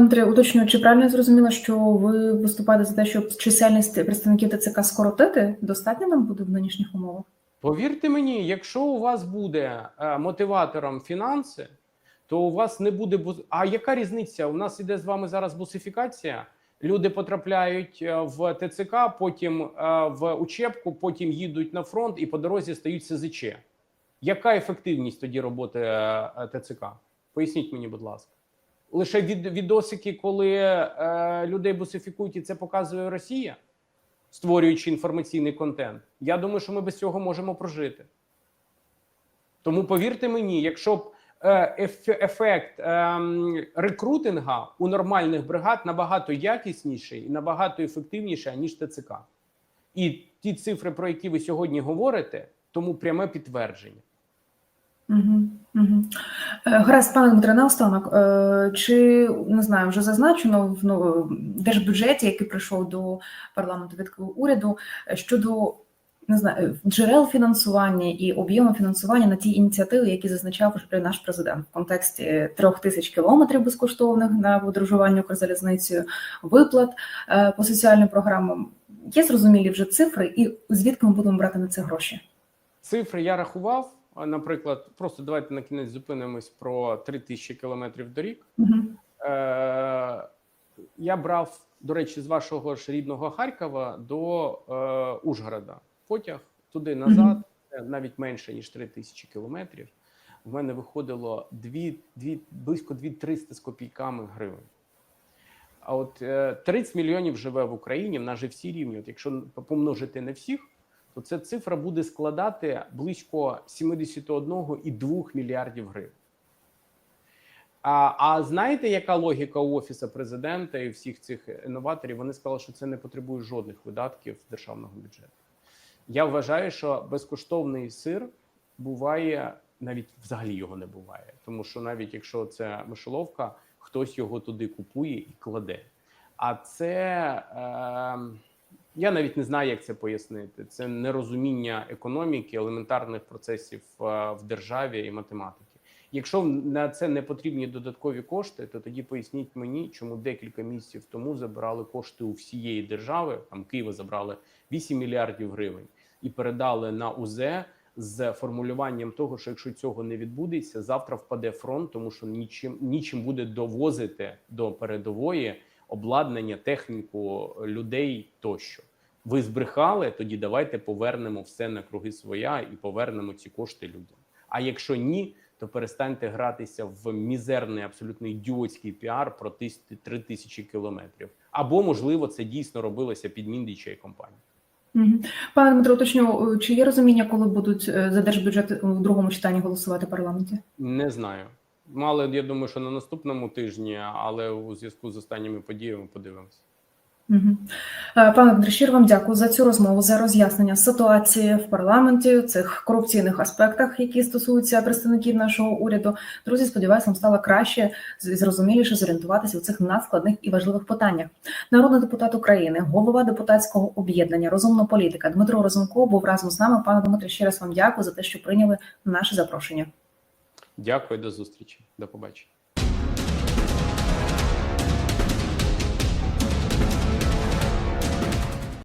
Дмитре, уточнюю, чи правильно я зрозуміла, що ви виступаєте за те, щоб чисельність представників ТЦК скоротити? Достатньо нам буде в нинішніх умовах? Повірте мені, якщо у вас буде е, мотиватором фінанси, то у вас не буде бу- А яка різниця? У нас іде з вами зараз бусифікація. Люди потрапляють е, в ТЦК, потім е, в учебку, потім їдуть на фронт і по дорозі стають СЗЧ. Яка ефективність тоді роботи е, е, ТЦК? Поясніть мені, будь ласка. Лише від, відосики, коли е, людей бусифікують, і це показує Росія, створюючи інформаційний контент. Я думаю, що ми без цього можемо прожити. Тому повірте мені, якщо б е, еф- ефект ем, рекрутинга у нормальних бригад набагато ясніший і набагато ефективніший, ніж ТЦК. І ті цифри, про які ви сьогодні говорите, тому пряме підтвердження. Угу. Гаразд, пане Дмитре, наостанок, е, чи не знаю, вже зазначено в ну, держбюджеті, який прийшов до парламенту від уряду, е, щодо не знаю, джерел фінансування і об'єму фінансування на ті ініціативи, які зазначав наш президент в контексті трьох тисяч кілометрів безкоштовних на подорожування Укрзалізницею, виплат е, по соціальним програмам. Є зрозумілі вже цифри, і звідки ми будемо брати на це гроші? Цифри я рахував. Наприклад, просто давайте на кінець зупинимось про 3 тисячі кілометрів доріг. Угу. Е, я брав, до речі, з вашого ж рідного Харкова до е, Ужгорода потяг туди назад, е, навіть менше ніж 3 тисячі кілометрів. В мене виходило 2, 2, близько 2-300 з копійками гривень. А от е, 30 мільйонів живе в Україні, в нас же всі рівні. От якщо помножити на всіх, то ця цифра буде складати близько 71,2 мільярдів гривень. А, а знаєте, яка логіка у офісу президента і всіх цих інноваторів? Вони сказали, що це не потребує жодних видатків державного бюджету. Я вважаю, що безкоштовний сир буває навіть взагалі його не буває, тому що навіть якщо це мишоловка, хтось його туди купує і кладе. А це е, я навіть не знаю, як це пояснити. Це нерозуміння економіки, елементарних процесів е, в державі і математики. Якщо на це не потрібні додаткові кошти, то тоді поясніть мені, чому декілька місяців тому забирали кошти у всієї держави. Там Києва забрали 8 мільярдів гривень і передали на УЗ з формулюванням того, що якщо цього не відбудеться, завтра впаде фронт, тому що нічим нічим буде довозити до передової обладнання, техніку людей тощо. Ви збрехали, тоді давайте повернемо все на круги своя і повернемо ці кошти людям. А якщо ні, то перестаньте гратися в мізерний, абсолютно ідіотський піар про тис- три тисячі кілометрів. Або можливо це дійсно робилося під Міндіча і компанії. Пане Дмитро, уточню, чи є розуміння, коли будуть е, за держбюджет в другому читанні голосувати в парламенті? Не знаю. Мали, я думаю, що на наступному тижні, але у зв'язку з останніми подіями подивимося. Мгм. Е, Пане щиро вам дякую за цю розмову, за роз'яснення ситуації в парламенті, цих корупційних аспектах, які стосуються представників нашого уряду. Друзі, сподіваюся, вам стало краще з- зрозуміліше зорієнтуватися у цих надскладних і важливих питаннях. Народний депутат України, голова депутатського об'єднання Розумна політика Дмитро Розумков був разом з нами. Пане Дмитро, ще раз вам дякую за те, що прийняли наше запрошення. Дякую, до зустрічі. До побачення.